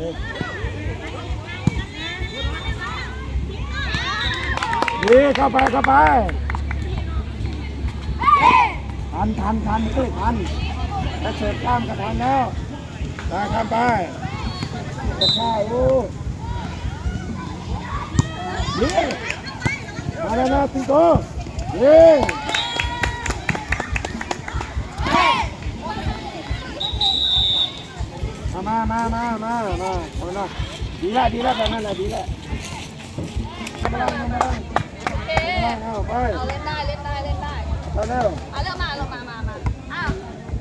นี่เข้าไปเข้าไปทันทันทันเอ้ทันถ้าเสร็จข้ามก็ทันแล้วไปข้ามไปจะข้าโอ้นี่มาแล้วนะติโตนี่ เอาหน่อยดีละดีละแบบนั้นแหละดีละไม่ได้ไม่ได้โอเคเอาไปเอาเล่นได้เล่นได้เล่นได้เอาเร็วเอาเรื่องมาเรื่องมามามาอ้าว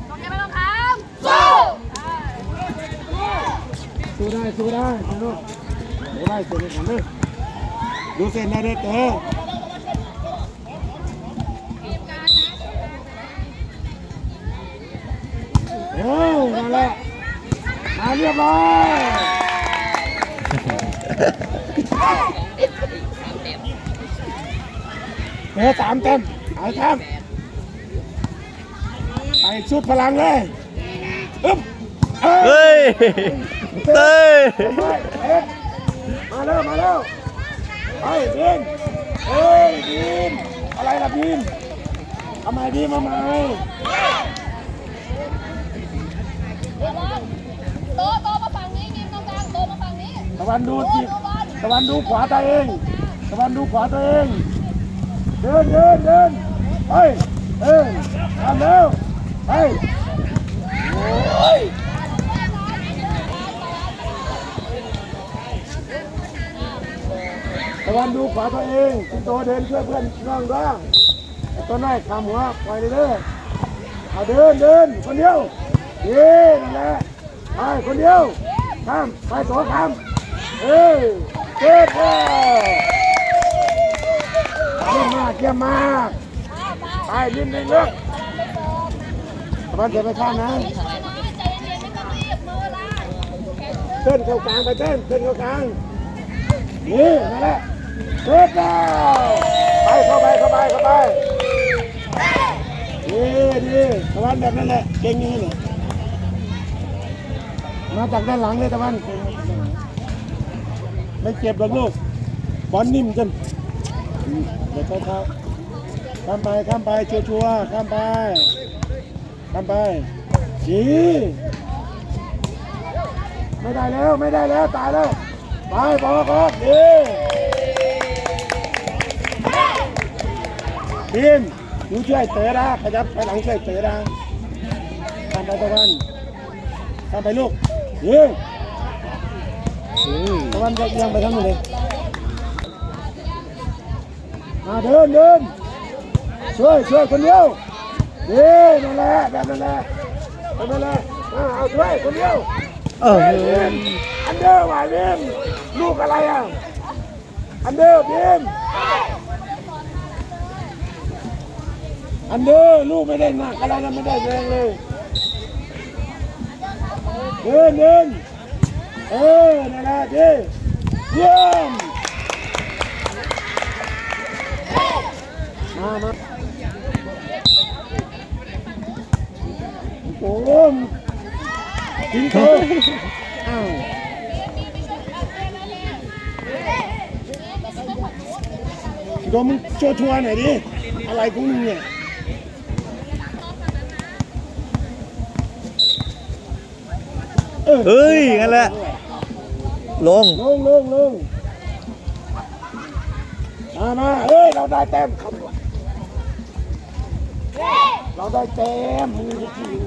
น้องแกไม่ต้องค้างสู้สู้ได้สู้ได้สู้ลูกสู้ได้สู้ได้กันเลยดูเส้นได้เด็กเออเออนั่นแหละมาเรียบร้อย เออสามเต็มไอ้ครับไปสุดพลังเลยอึ๊บเออเฮ้ยเต้ยมาเร็วมาเร็วไปบีมเฮ้ยบีมอะไรล่ะบีมทำไมบีมมาใหม่ ตะวันดูจิตะวันดูขวาตัวเอง ตะวันดูขวาตัวเอง เดินเดินเดินไปเดินทำเร็วไปโอ้ยตะวันดูขวาตัวเองคุณโตเดินช่วยเพื่อนน้องร่างไอ้ตัวน้อยคำหัวปล่อยเลยเด้อเอาเดินเดินคนเดียวเย้นั่นแหละไปคนเดียวข้ามไปสองข้าม เออเจ็บเลยเยี่ยมมากเยี่ยมมากไปนิ่มในเลือกตะวันจะไปข้ามนะช่วยน้อยใจเย็นๆไม่ต้องรีบมือลากเต้นเข้ากลางไปเต้นเต้นเข้ากลางนี่นั่นแหละเจ็บแล้วไปเข้าไปเข้าไปเข้าไปนี่ดีตะวันแบบนั้นแหละเก่งอย่างนี้แหละมาจากด้านหลังเลยตะวัน ไม่เจ็บหรอกลูกบอลนิ่มจนเดี๋ยวเท้าข้ามไปข้ามไปชัวร์ๆข้ามไปข้ามไปจีไม่ได้แล้วไม่ได้แล้วตายแล้วไปบอกครับดีทีมหนูช่วยเต๋อนะขยับไปหลังช่วยเต๋อนะข้ามไปตะวันข้ามไปลูกยิง ตะวันจะยังไปทั้งหมดเลยมาเดินเดินช่วยช่วยคนเดียวนี่นั่นแหละแบบนั่นแหละแบบนั่นแหละมาเอาช่วยคนเดียวเอออันเดอร์ว่ะบีมลูกอะไรอะอันเดอร์บีมอันเดอร์ลูกไม่ได้หนักอะไรนะไม่ได้แรงเลยเดินเดิน เออนั่นแหละดีเยี่ยมมามาโอ้โหทิ้งเขาอ้าวโดมมึงชัวชัวหน่อยดิ อะไรของมึงเนี่ยเฮ้ยงั้นแหละ ลงลงลงลงมามาเฮ้ย เราได้แต้มครับเราได้แต้มมือจริง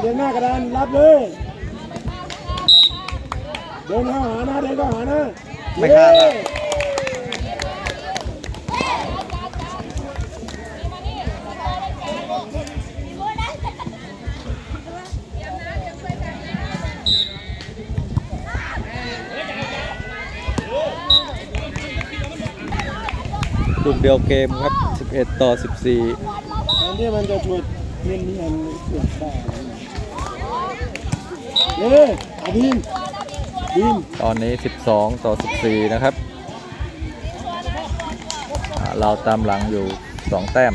เดินหน้ากระดานรับเลย เดินเข้าหานะเดินเข้าหานะไม่ข้าม ลูกเดียวเกมครับ 11 ต่อ 14แทนที่มันจะชุดเนียนเนียนเสือกได้เย้อาบินบินตอนนี้ 12 ต่อ 14 นะครับเราตามหลังอยู่สองแต้ม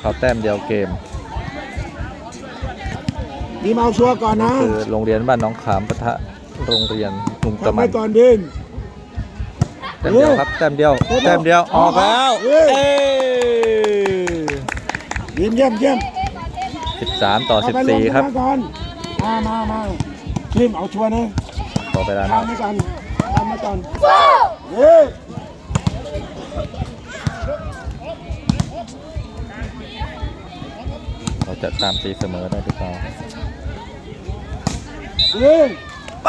เขาแต้มเดียวเกมดีมเอาชัวก่อนนะคือโรงเรียนบ้านน้องขามปะทะโรงเรียนลุงตะมัไว้นก่อนดิน ต้มเดียวครับแต้มเดียวเออแต้มเดียวออกแล้วเออเอ้ดินเยี่ยมเยี่ยมสิบสามต่อเอาสิบไปลงสี่ครับมาก่อนมามามาทีมเอาชัวร์นะต่อเวลาตานะมไว้ก่อนตามไว้ก่อนเฮ้ยเราจะตามตีเสมอได้หรือเปล่ายิงไป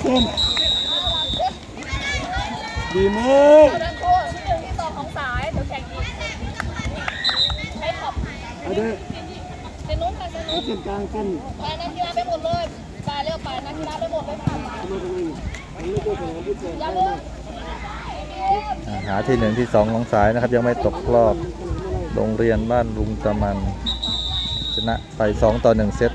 เต็ม ดีมากเดินคู่ที่หนึ่งที่สองของสายเดี๋ยวแข่งอีกใช้ขอบเอาเด้อเซนนู้นค่ะเซนเอานู้นเส้นกลางเส้นไปนักกีฬาไปหมดเลยไปเร็วไปนักกีฬาไปหมดเลยค่ะทำไมทำไมอันนี้ตัวของผู้เกิดอย่าลืมอ่าหาที่หนึ่งที่สองของสายนะครับ ยังไม่ตกรอบ โรงเรียนบ้านลุงตะมัน ชนะไป2ต่อ1เซต